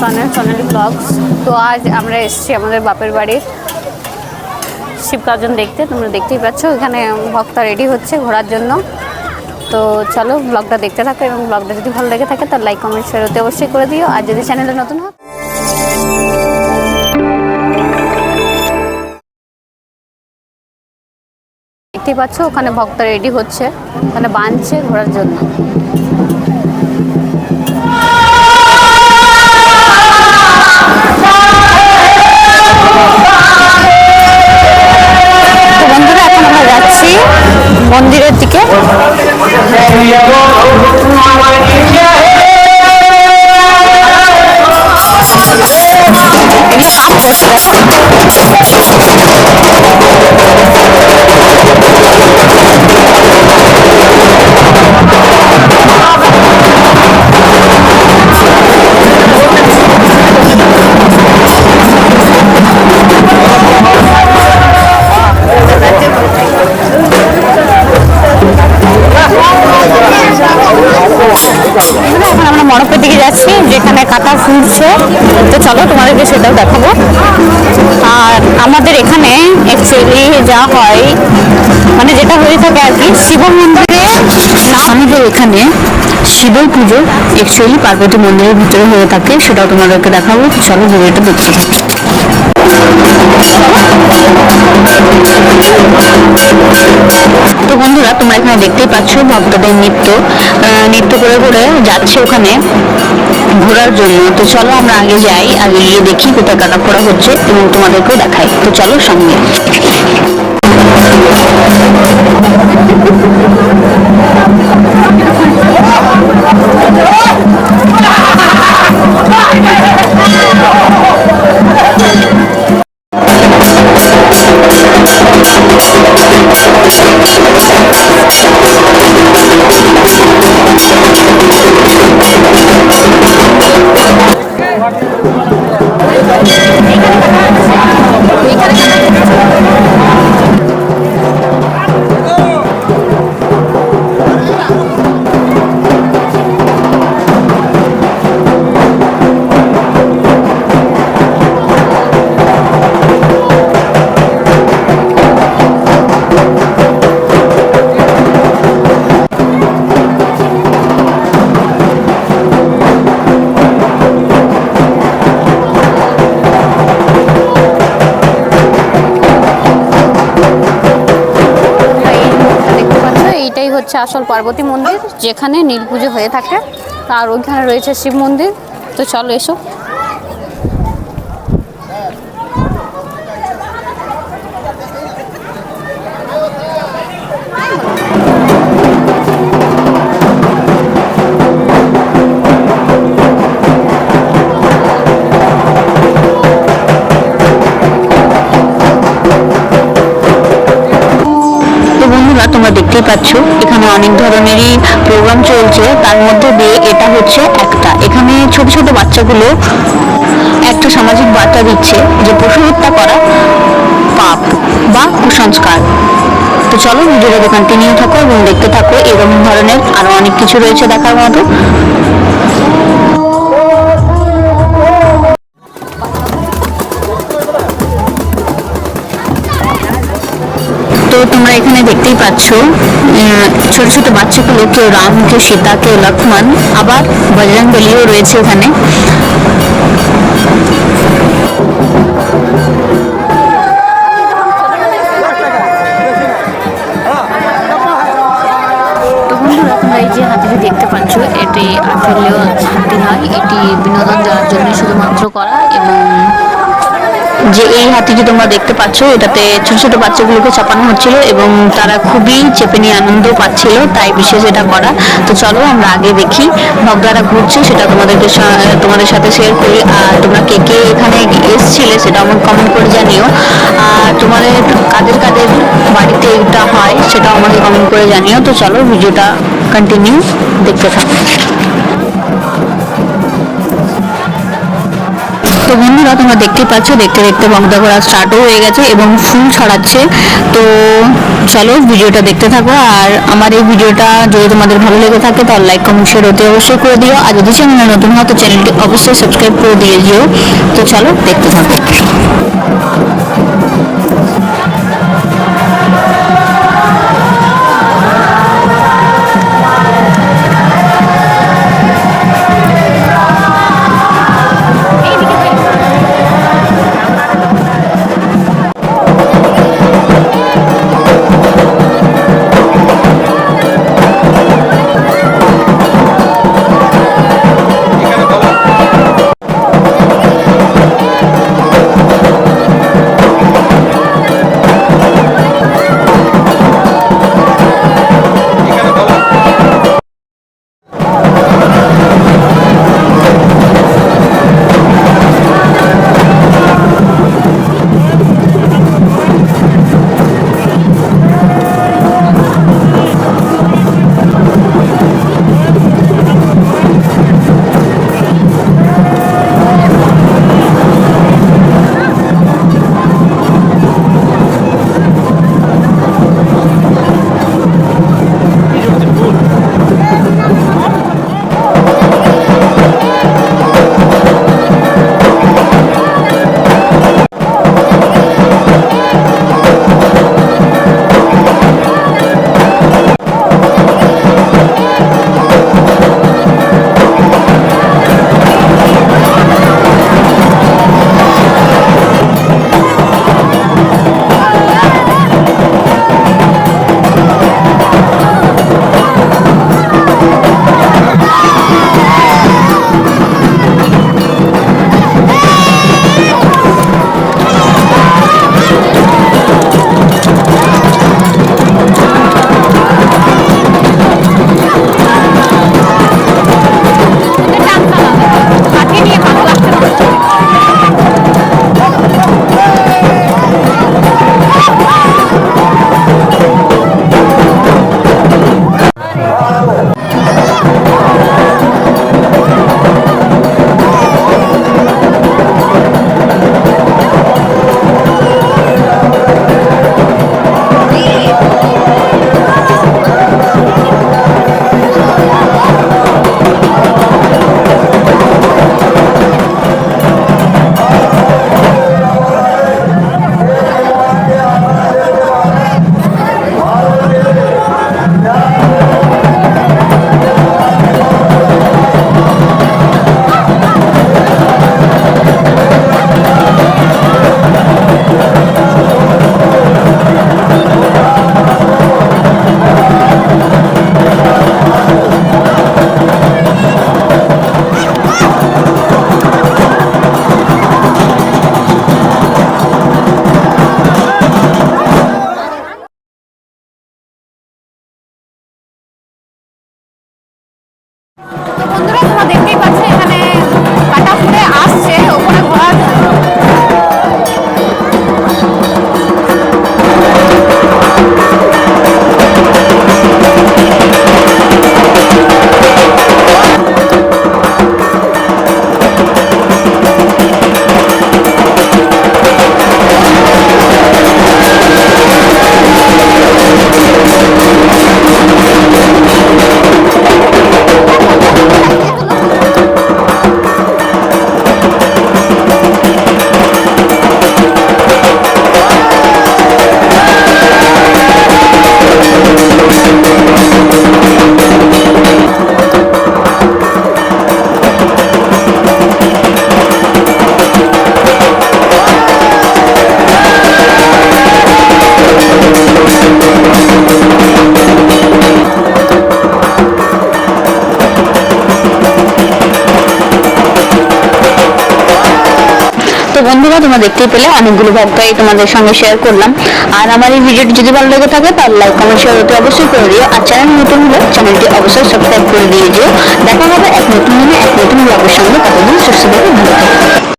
সনের সোনালি ব্লগস তো আজ আমরা এসেছি আমাদের বাপের বাড়ির শিবকার্জন দেখতে, তোমরা দেখতেই পাচ্ছ, এখানে ভক্ত রেডি হচ্ছে ঘোরার জন্য। তো চলো ব্লগটা দেখতে থাকো এবং ব্লগটা যদি ভালো লেগে থাকে তার লাইক কমেন্ট শেয়ার হতে অবশ্যই করে দিও। আর যদি চ্যানেলে নতুন হয় দেখতেই পাচ্ছ, ওখানে ভক্ত রেডি হচ্ছে, ওখানে বাঁধছে ঘোরার জন্য। মণ্ডপের দিকে যাচ্ছি। কাটা ফুটছে তো চলো তোমাদেরকে সেটাও দেখাবো। আর আমাদের এখানে অ্যাকচুয়ালি যা হয় মানে যেটা হয়ে থাকে আর কি, শিব মন্দিরে আমাদের এখানে শিবের পুজো অ্যাকচুয়ালি পার্বতী মন্দিরের ভিতরে হয়ে থাকে, সেটাও তোমাদেরকে দেখাবো। চলো ভিডিওটা দেখতে থাকো তো বন্ধুরা, তোমরা এখানে দেখতেই পাচ্ছ ভক্তদের নৃত্য। নৃত্য করে করে যাচ্ছে ওখানে। ঘোরার জন্য। তো চলো আমরা আগে যাই, আগে গিয়ে দেখি কোথায় কাটা পড়া হচ্ছে এবং তোমাদেরকেও দেখাই। তো চলো সঙ্গে। হচ্ছে আসল পার্বতী মন্দির, যেখানে নীল পুজো হয়ে থাকে। আর ওইখানে রয়েছে শিব মন্দির। তো চলো এসো। দেখতেই পাচ্ছ, এখানে অনেক ধরনেরই প্রোগ্রাম চলছে। তার মধ্যে দিয়ে এটা হচ্ছে একটা। এখানে ছোট ছোট বাচ্চাগুলো একটা সামাজিক বার্তা দিচ্ছে যে পশু হত্যা করা পাপ বা কুসংস্কার। তো চলো ভিডিওটা তিনিও থাকো এবং দেখতে থাকো। এরকম ধরনের আরও অনেক কিছু রয়েছে দেখার মতো। তোমরা এখানে দেখতেই পাচ্ছ ছোট ছোট বাচ্চাগুলো কেউ রাম কেউ সীতা কেউ লক্ষ্মণ, আবার বজরং বলিও রয়েছে এই যে হাতিটি দেখতে পাচ্ছ, এটি আসলে হাতি নয়, এটি বিনোদন দেওয়ার জন্য শুধুমাত্র করা এবং যে এই হাতিটি তোমরা দেখতে পাচ্ছ, এটাতে ছোট ছোট বাচ্চাগুলোকে চাপানো হচ্ছিল এবং তারা খুবই চেপে নিয়ে আনন্দ পাচ্ছিল, তাই বিশেষ এটা করা। তো চলো আমরা আগে দেখি ভক্তরা ঘুরছে, সেটা তোমাদেরকে তোমাদের সাথে শেয়ার করি। আর তোমরা কে কে এখানে এসছিলে সেটা আমার কমেন্ট করে জানিও। আর তোমাদের কাদের কাদের বাড়িতে এটা হয় সেটাও আমাকে কমেন্ট করে জানিও। তো চলো ভিডিওটা কন্টিনিউ দেখতে থাকো। তো বন্ধুরা, তোমরা দেখতে পাচ্ছ, দেখতে দেখতে বন্ধ করা স্টার্টও হয়ে গেছে এবং ফুল ছড়াচ্ছে। তো চলো, ভিডিওটা দেখতে থাকো। আর আমার এই ভিডিওটা যদি তোমাদের ভালো লেগে থাকে, তাহলে লাইক কমেন্ট শেয়ার অতি অবশ্যই করে দিও। আর যদি চ্যানেলে নতুন হয় তো চ্যানেলটি অবশ্যই সাবস্ক্রাইব করে দিয়ে দিও। তো চলো, দেখতে থাকো। বন্ধুরা, তোমরা দেখতেই পেলে অনেকগুলো ভক্তাই তোমাদের সঙ্গে শেয়ার করলাম। আর আমার এই ভিডিওটি যদি ভালো লেগে থাকে, তাহলে লাইক কমেন্ট শেয়ার অতি অবশ্যই করে দিও। আর চ্যানেল নতুন হলে চ্যানেলটি অবশ্যই সাবস্ক্রাইব করে দিয়ে দিও। দেখা হবে এক নতুন দিনে, এক নতুন ব্লগের সঙ্গে। কতদিন সুস্থ থেকে, ভালো থাকো।